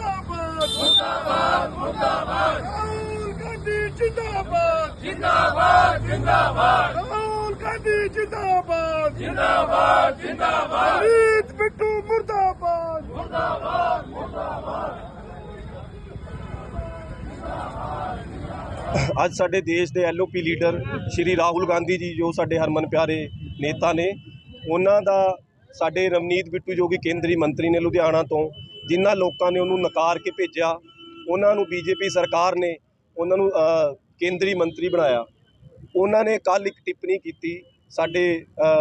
ਮੁਰਦਾਬਾਦ ਮੁਰਦਾਬਾਦ ਮੁਰਦਾਬਾਦ। ਰਾਹੁਲ ਗਾਂਧੀ ਜਿੰਦਾਬਾਦ। ਜਿੰਦਾਬਾਦ ਜਿੰਦਾਬਾਦ। ਰਾਹੁਲ ਗਾਂਧੀ ਜਿੰਦਾਬਾਦ। ਜਿੰਦਾਬਾਦ ਜਿੰਦਾਬਾਦ। ਰੀਤ ਬਿੱਟੂ ਮੁਰਦਾਬਾਦ। ਅੱਜ ਸਾਡੇ ਦੇਸ਼ ਦੇ ਐਲਓਪੀ ਲੀਡਰ ਸ਼੍ਰੀ ਰਾਹੁਲ ਗਾਂਧੀ ਜੀ ਜੋ ਸਾਡੇ ਹਰਮਨ ਪਿਆਰੇ ਨੇਤਾ ਨੇ ਉਹਨਾਂ ਦਾ ਸਾਡੇ ਰਵਨੀਤ ਬਿੱਟੂ ਜੋ ਕਿ ਕੇਂਦਰੀ ਮੰਤਰੀ ਨੇ ਲੁਧਿਆਣਾ ਤੋਂ ਜਿਨ੍ਹਾਂ ਲੋਕਾਂ ਨੇ ਉਹਨੂੰ ਨਕਾਰ ਕੇ ਭੇਜਿਆ, ਉਹਨਾਂ ਨੂੰ ਬੀਜੇਪੀ ਸਰਕਾਰ ਨੇ ਉਹਨਾਂ ਨੂੰ ਕੇਂਦਰੀ ਮੰਤਰੀ ਬਣਾਇਆ। ਉਹਨਾਂ ਨੇ ਕੱਲ ਇੱਕ ਟਿੱਪਣੀ ਕੀਤੀ ਸਾਡੇ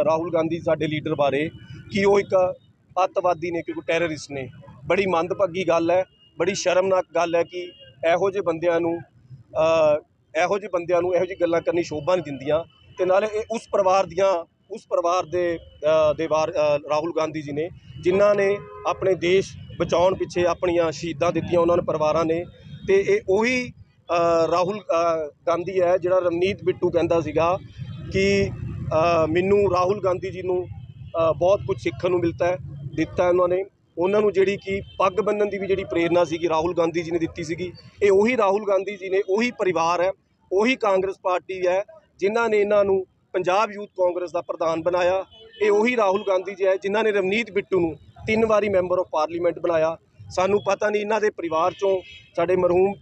ਰਾਹੁਲ ਗਾਂਧੀ ਸਾਡੇ ਲੀਡਰ ਬਾਰੇ ਕਿ ਉਹ ਇੱਕ ਅੱਤਵਾਦੀ ਨੇ ਕਿਉਂਕਿ ਟੈਰਰਿਸਟ ਨੇ। ਬੜੀ ਮੰਦਭਾਗੀ ਗੱਲ ਹੈ, ਬੜੀ ਸ਼ਰਮਨਾਕ ਗੱਲ ਹੈ ਕਿ ਇਹੋ ਜਿਹੇ ਬੰਦਿਆਂ ਨੂੰ ਇਹੋ ਜਿਹੇ ਬੰਦਿਆਂ ਨੂੰ ਇਹੋ ਜਿਹੀ ਗੱਲਾਂ ਕਰਨੀ ਸ਼ੋਭਾ ਨਹੀਂ ਦਿੰਦੀਆਂ। ਤੇ ਨਾਲੇ ਇਹ ਉਸ ਪਰਿਵਾਰ ਦੀਆਂ, ਉਸ ਪਰਿਵਾਰ ਦੇ ਦੇ ਵਾਰ ਰਾਹੁਲ ਗਾਂਧੀ ਜੀ ਨੇ, ਜਿਨ੍ਹਾਂ ਨੇ ਆਪਣੇ ਦੇਸ਼ ਬਚਾਉਣ ਪਿੱਛੇ ਆਪਣੀਆਂ ਸ਼ਹੀਦਾਂ ਦਿੱਤੀਆਂ ਉਹਨਾਂ ਨੇ ਪਰਿਵਾਰਾਂ ਨੇ ਤੇ ਇਹ ਉਹੀ ਰਾਹੁਲ ਗਾਂਧੀ ਹੈ ਜਿਹੜਾ ਰਵਨੀਤ ਬਿੱਟੂ ਕਹਿੰਦਾ ਸੀਗਾ ਕਿ ਮੈਨੂੰ ਰਾਹੁਲ ਗਾਂਧੀ ਜੀ ਨੂੰ ਬਹੁਤ ਕੁਝ ਸਿੱਖਣ ਨੂੰ ਮਿਲਦਾ ਹੈ, ਦਿੱਤਾ ਉਹਨਾਂ ਨੇ। ਉਹਨਾਂ ਨੂੰ ਜਿਹੜੀ ਕਿ ਪੱਗ ਬੰਨਣ ਦੀ ਵੀ ਜਿਹੜੀ ਪ੍ਰੇਰਣਾ ਸੀਗੀ ਰਾਹੁਲ ਗਾਂਧੀ ਜੀ ਨੇ ਦਿੱਤੀ ਸੀਗੀ। ਇਹ ਉਹੀ ਰਾਹੁਲ ਗਾਂਧੀ ਜੀ ਨੇ, ਉਹੀ ਪਰਿਵਾਰ ਹੈ, ਉਹੀ ਕਾਂਗਰਸ ਪਾਰਟੀ ਹੈ, ਜਿਨ੍ਹਾਂ ਨੇ ਇਹਨਾਂ ਨੂੰ ਪੰਜਾਬ ਯੂਥ ਕਾਂਗਰਸ ਦਾ ਪ੍ਰਧਾਨ ਬਣਾਇਆ। ਇਹ ਉਹੀ ਰਾਹੁਲ ਗਾਂਧੀ ਜੀ ਹੈ, ਜਿਨ੍ਹਾਂ ਨੇ ਰਵਨੀਤ ਬਿੱਟੂ ਨੂੰ ਤਿੰਨ ਵਾਰੀ ਮੈਂਬਰ ਆਫ ਪਾਰਲੀਮੈਂਟ ਬਣਾਇਆ। ਸਾਨੂੰ ਪਤਾ ਨਹੀਂ ਇਹਨਾਂ ਦੇ ਪਰਿਵਾਰ ਚੋਂ ਸਾਡੇ ਮਰਹੂਮ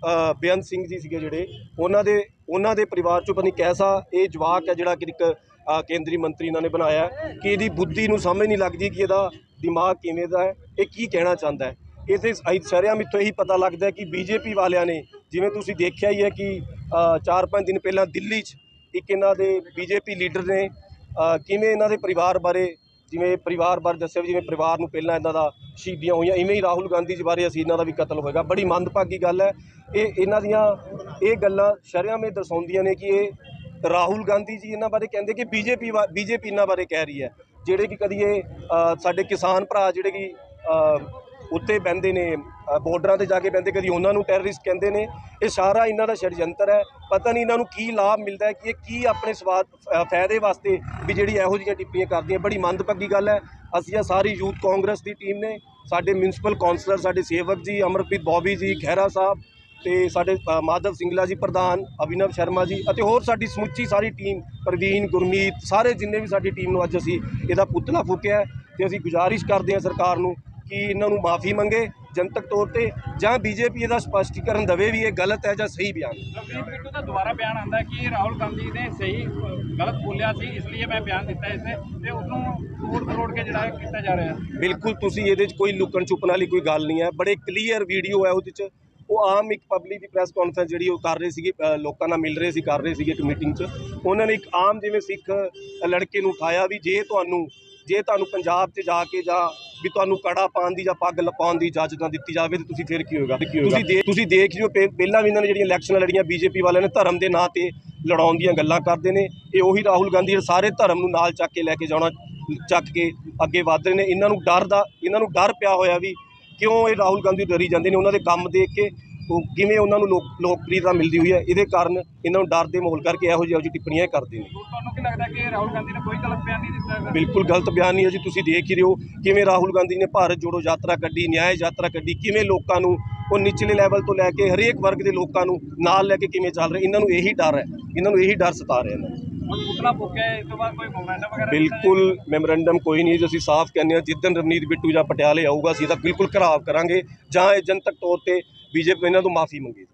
ਬੇਅੰਤ ਸਿੰਘ ਜੀ ਸੀਗੇ ਜਿਹੜੇ। ਉਹਨਾਂ ਦੇ ਉਹਨਾਂ ਦੇ ਪਰਿਵਾਰ ਚੋਂ ਪਤਾ ਨਹੀਂ ਕੈਸਾ ਇਹ ਜਵਾਕ ਹੈ ਜਿਹੜਾ ਕਿ ਇੱਕ ਕੇਂਦਰੀ ਮੰਤਰੀ ਇਹਨਾਂ ਨੇ ਬਣਾਇਆ ਕਿ ਇਹਦੀ ਬੁੱਧੀ ਨੂੰ ਸਮਝ ਨਹੀਂ ਲੱਗਦੀ ਕਿ ਇਹਦਾ ਦਿਮਾਗ ਕਿਵੇਂ ਦਾ ਹੈ, ਇਹ ਕੀ ਕਹਿਣਾ ਚਾਹੁੰਦਾ ਹੈ। ਇਸੇ ਸ਼ਰਿਆਮ ਇੱਥੋਂ ਇਹੀ ਪਤਾ ਲੱਗਦਾ ਹੈ ਕਿ ਬੀਜੇਪੀ ਵਾਲਿਆਂ ਨੇ, ਜਿਵੇਂ ਤੁਸੀਂ ਦੇਖਿਆ ਹੀ ਹੈ ਕਿ 4-5 ਦਿਨ ਪਹਿਲਾਂ ਦਿੱਲੀ 'ਚ ਇੱਕ ਇਹਨਾਂ ਦੇ ਬੀਜੇਪੀ ਲੀਡਰ ਨੇ ਕਿਵੇਂ ਇਹਨਾਂ ਦੇ ਪਰਿਵਾਰ ਬਾਰੇ ਜਿਵੇਂ ਪਰਿਵਾਰ ਬਾਰੇ ਦੱਸਿਆ ਵੀ ਜਿਵੇਂ ਪਰਿਵਾਰ ਨੂੰ ਪਹਿਲਾਂ ਇਹਨਾਂ ਦਾ ਸ਼ਹੀਦੀਆਂ ਹੋਈਆਂ, ਇਵੇਂ ਹੀ ਰਾਹੁਲ ਗਾਂਧੀ ਜੀ ਬਾਰੇ ਅਸੀਂ ਇਹਨਾਂ ਦਾ ਵੀ ਕਤਲ ਹੋਏਗਾ। ਬੜੀ ਮੰਦਭਾਗੀ ਗੱਲ ਹੈ। ਇਹ ਇਹਨਾਂ ਦੀਆਂ ਇਹ ਗੱਲਾਂ ਸ਼ਰਿਆਮ ਦਰਸਾਉਂਦੀਆਂ ਨੇ ਕਿ ਇਹ ਰਾਹੁਲ ਗਾਂਧੀ ਜੀ ਇਹਨਾਂ ਬਾਰੇ ਕਹਿੰਦੇ ਕਿ ਬੀਜੇਪੀ ਬੀਜੇਪੀ ਇਹਨਾਂ ਬਾਰੇ ਕਹਿ ਰਹੀ ਹੈ। ਜਿਹੜੇ ਕਿ ਕਦੀ ਇਹ ਸਾਡੇ ਕਿਸਾਨ ਭਰਾ ਜਿਹੜੇ ਕਿ ਉੱਤੇ ਬਹਿੰਦੇ ਨੇ ਅ, ਬਾਰਡਰਾਂ ਤੇ ਜਾ ਕੇ ਬਹਿੰਦੇ ਕਦੀ ਉਹਨਾਂ ਨੂੰ ਟੈਰਰਿਸਟ ਕਹਿੰਦੇ ਨੇ ਇਹ ਸਾਰਾ ਇਹਨਾਂ ਦਾ ਛੜਯੰਤਰ ਹੈ। ਪਤਾ ਨਹੀਂ ਇਹਨਾਂ ਨੂੰ ਕੀ ਲਾਭ ਮਿਲਦਾ ਹੈ ਕਿ ਇਹ ਕੀ ਆਪਣੇ ਸਵਾਦ ਫਾਇਦੇ ਵਾਸਤੇ ਵੀ ਜਿਹੜੀ ਇਹੋ ਜਿਹੀਆਂ ਟਿੱਪਣੀਆਂ ਕਰਦੀਆਂ। ਬੜੀ ਮੰਦਭਾਗੀ ਗੱਲ ਹੈ। ਅਸੀਂ ਇਹ ਸਾਰੀ ਯੂਥ ਕਾਂਗਰਸ ਦੀ ਟੀਮ ਨੇ ਸਾਡੇ ਮਿਊਨਿਸਪਲ ਕਾਉਂਸਲਰ ਸਾਡੇ ਸੇਵਕ ਜੀ ਅਮਰਪ੍ਰੀਤ ਬੌਬੀ ਜੀ ਖਹਿਰਾ ਸਾਹਿਬ ਤੇ ਸਾਡੇ ਮਾਧਵ ਸਿੰਗਲਾ ਜੀ ਪ੍ਰਧਾਨ ਅਭਿਨਵ ਸ਼ਰਮਾ ਜੀ ਅਤੇ ਹੋਰ ਸਾਡੀ ਸਮੁੱਚੀ ਸਾਰੀ ਟੀਮ ਪ੍ਰਵੀਨ ਗੁਰਮੀਤ ਸਾਰੇ ਜਿੰਨੇ ਵੀ ਸਾਡੀ ਟੀਮ ਨੂੰ ਅੱਜ ਅਸੀਂ ਇਹਦਾ ਪੁਤਲਾ ਫੂਕਿਆ ਹੈ ਤੇ ਅਸੀਂ ਗੁਜ਼ਾਰਿਸ਼ ਕਰਦੇ ਹਾਂ ਸਰਕਾਰ ਨੂੰ ਕਿ ਇਹਨਾਂ ਨੂੰ ਮਾਫੀ ਮੰਗੇ ਜਨਤਕ ਤੌਰ ਤੇ ਜਾਂ ਬੀਜੇਪੀ ਇਹਦਾ ਸਪਸ਼ਟੀਕਰਨ ਦੇਵੇ ਵੀ ਇਹ ਗਲਤ ਹੈ ਜਾਂ ਸਹੀ ਬਿਆਨ। ਹੈ। ਰਵਨੀਤ ਬਿੱਟੂ ਦਾ ਦੁਬਾਰਾ ਬਿਆਨ ਆਂਦਾ ਕਿ ਰਾਹੁਲ ਗਾਂਧੀ ਨੇ ਸਹੀ ਗਲਤ ਬੋਲਿਆ ਸੀ ਇਸ ਲਈ ਮੈਂ ਬਿਆਨ ਦਿੱਤਾ ਇਸ ਨੇ ਤੇ ਉਸਨੂੰ ਤੋੜ ਮਰੋੜ ਕੇ ਜਿਹੜਾ ਕੀਤਾ ਜਾ ਰਿਹਾ ਹੈ। ਬਿਲਕੁਲ ਤੁਸੀਂ ਇਹਦੇ 'ਚ ਕੋਈ ਲੁਕਣ ਛੁਪਣ ਵਾਲੀ ਕੋਈ ਗੱਲ ਨਹੀਂ ਹੈ। ਬੜੇ ਕਲੀਅਰ ਵੀਡੀਓ ਹੈ ਉਹਦੇ 'ਚ। ਉਹ ਆਮ ਇੱਕ ਪਬਲਿਕ ਦੀ ਪ੍ਰੈਸ ਕਾਨਫਰੰਸ ਜਿਹੜੀ ਉਹ ਕਰ ਰਹੇ ਸੀਗੇ ਲੋਕਾਂ ਨਾਲ ਮਿਲ ਰਹੇ ਸੀ ਕਰ ਰਹੇ ਸੀਗੇ ਇੱਕ ਮੀਟਿੰਗ 'ਚ। ਉਹਨਾਂ ਨੇ ਇੱਕ ਆਮ ਜਿਵੇਂ ਸਿੱਖ ਲੜਕੇ ਨੂੰ ਉਠਾਇਆ ਵੀ ਜੇ ਤੁਹਾਨੂੰ ਜੇ ਤੁਹਾਨੂੰ ਪੰਜਾਬ 'ਚ ਜਾ ਕੇ ਜਾਂ ਵੀ ਤੁਹਾਨੂੰ ਕੜਾ ਪਾਉਣ ਦੀ ਜਾਂ ਪੱਗ ਲਪਾਉਣ ਦੀ ਇਜਾਜ਼ਤ ਨਾ ਦਿੱਤੀ ਜਾਵੇ ਤੇ ਤੁਸੀਂ ਫਿਰ ਕੀ ਹੋਏਗਾ? ਤੁਸੀਂ ਦੇ ਤੁਸੀਂ ਦੇਖ ਲਿਓ ਪਹਿ- ਪਹਿਲਾਂ ਵੀ ਇਹਨਾਂ ਨੇ ਜਿਹੜੀਆਂ ਇਲੈਕਸ਼ਨ ਲੜੀਆਂ ਬੀਜੇਪੀ ਵਾਲਿਆਂ ਨੇ ਧਰਮ ਦੇ ਨਾਂ ਤੇ ਲੜਾਉਣ ਦੀਆਂ ਗੱਲਾਂ ਕਰਦੇ ਨੇ। ਇਹ ਉਹੀ ਰਾਹੁਲ ਗਾਂਧੀ ਸਾਰੇ ਧਰਮ ਨੂੰ ਨਾਲ ਚੱਕ ਕੇ ਲੈ ਕੇ ਜਾਣਾ ਚੱਕ ਕੇ ਅੱਗੇ ਵਧ ਰਹੇ ਨੇ। ਇਹਨਾਂ ਨੂੰ ਡਰ ਦਾ ਇਹਨਾਂ ਨੂੰ ਡਰ ਪਿਆ ਹੋਇਆ ਵੀ ਕਿਉਂ ਇਹ ਰਾਹੁਲ ਗਾਂਧੀ ਡਰੀ ਜਾਂਦੇ ਨੇ? ਉਹਨਾਂ ਦੇ ਕੰਮ ਦੇਖ ਕੇ ਉਹ ਕਿਵੇਂ ਉਹਨਾਂ ਨੂੰ ਲੋਕ ਲੋਕਪ੍ਰਿਯਤਾ ਮਿਲਦੀ ਹੋਈ ਹੈ ਇਹਦੇ ਕਾਰਨ ਇਹਨਾਂ ਨੂੰ ਡਰ ਦੇ ਮਾਹੌਲ ਕਰਕੇ ਇਹੋ ਜਿਹੀ ਟਿੱਪਣੀਆਂ ਇਹ ਕਰਦੇ ਨੇ। ਤੁਹਾਨੂੰ ਕੀ ਲੱਗਦਾ ਕਿ ਰਾਹੁਲ ਗਾਂਧੀ ਨੇ ਕੋਈ ਗਲਤ ਬਿਆਨ ਨਹੀਂ ਦਿੱਤਾ ਬਿਲਕੁਲ ਗਲਤ ਬਿਆਨ ਨਹੀਂ ਹੈ ਜੀ ਤੁਸੀਂ ਦੇਖ ਹੀ ਰਹੇ ਹੋ ਕਿਵੇਂ ਰਾਹੁਲ ਗਾਂਧੀ ਨੇ ਭਾਰਤ ਜੋੜੋ ਯਾਤਰਾ ਕੱਢੀ ਨਿਆਂ ਯਾਤਰਾ ਕੱਢੀ ਕਿਵੇਂ ਲੋਕਾਂ ਨੂੰ ਉਹ ਨਿਚਲੇ ਲੈਵਲ ਤੋਂ ਲੈ ਕੇ ਹਰੇਕ ਵਰਗ ਦੇ ਲੋਕਾਂ ਨੂੰ ਨਾਲ ਲੈ ਕੇ ਕਿਵੇਂ ਚੱਲ ਰਹੇ ਇਹਨਾਂ ਨੂੰ ਇਹੀ ਡਰ ਹੈ ਇਹਨਾਂ ਨੂੰ ਇਹੀ ਡਰ ਸਤਾ ਰਿਹਾ ਇਹਨਾਂ ਨੂੰ ਹੁਣ ਪੁਤਲਾ ਫੂਕਿਆ ਇਸ ਤੋਂ ਬਾਅਦ ਕੋਈ ਮੋਮੈਂਟਮ ਵਗੈਰਾ ਬਿਲਕੁਲ ਮੈਮੋਰੈਂਡਮ ਕੋਈ ਨਹੀਂ ਜੀ, ਅਸੀਂ ਸਾਫ਼ ਕਹਿੰਦੇ ਹਾਂ ਜਿੱਦਨ ਰਵਨੀਤ ਬਿੱਟੂ ਜਾਂ ਪਟਿਆਲੇ ਆਊਗਾ, ਅਸੀਂ ਤਾਂ ਬਿਲਕੁਲ ਘਰਾਵ ਕਰਾਂਗੇ, ਜਾਂ ਇਹ ਜਨਤਕ ਤੌਰ ਤੇ ਬੀਜੇਪੀ ਇਹਨਾਂ ਤੋਂ ਮਾਫੀ ਮੰਗੇ।